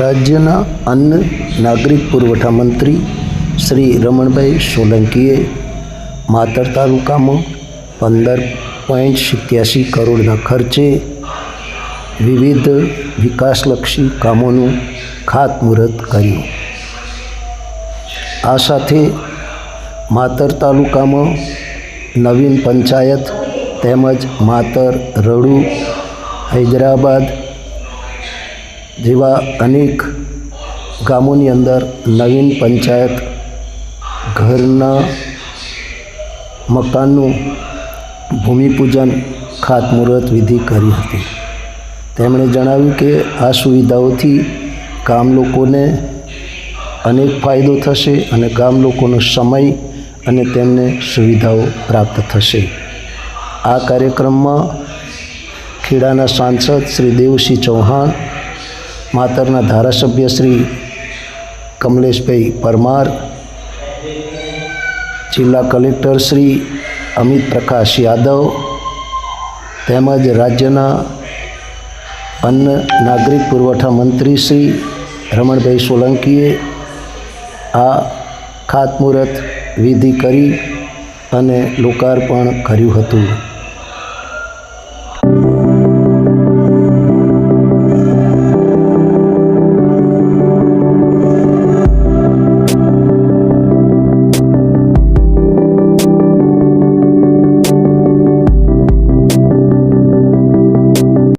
રાજ્યના અન્ન નાગરિક પુરવઠા મંત્રી શ્રી રમણભાઈ સોલંકીએ માતર તાલુકામાં પંદર પોઈન્ટ સિત્યાસી કરોડના ખર્ચે વિવિધ વિકાસલક્ષી કામોનું ખાતમુહૂર્ત કર્યું. આ સાથે માતર તાલુકામાં નવીન પંચાયત તેમજ માતર રડુ હૈદરાબાદ જેવા અનેક ગામોની અંદર નવીન પંચાયત ઘરના મકાનનું ભૂમિપૂજન ખાતમુહૂર્ત વિધિ કરી હતી. તેમણે જણાવ્યું કે આ સુવિધાઓથી ગામ લોકોને અનેક ફાયદો થશે અને ગામ લોકોનો સમય અને તેમને સુવિધાઓ પ્રાપ્ત થશે. આ કાર્યક્રમમાં ખેડાના સાંસદ શ્રી દેવસિંહ ચૌહાણ માતરના ધારાસભ્ય શ્રી કમલેશભાઈ પરમાર, જિલ્લા કલેક્ટર શ્રી અમિત પ્રકાશ યાદવ તેમજ રાજ્યના અન્ન નાગરિક પુરવઠા મંત્રી શ્રી રમણભાઈ સોલંકીએ આ ખાતમુહૂર્ત વિધિ કરી અને લોકાર્પણ કર્યું હતું.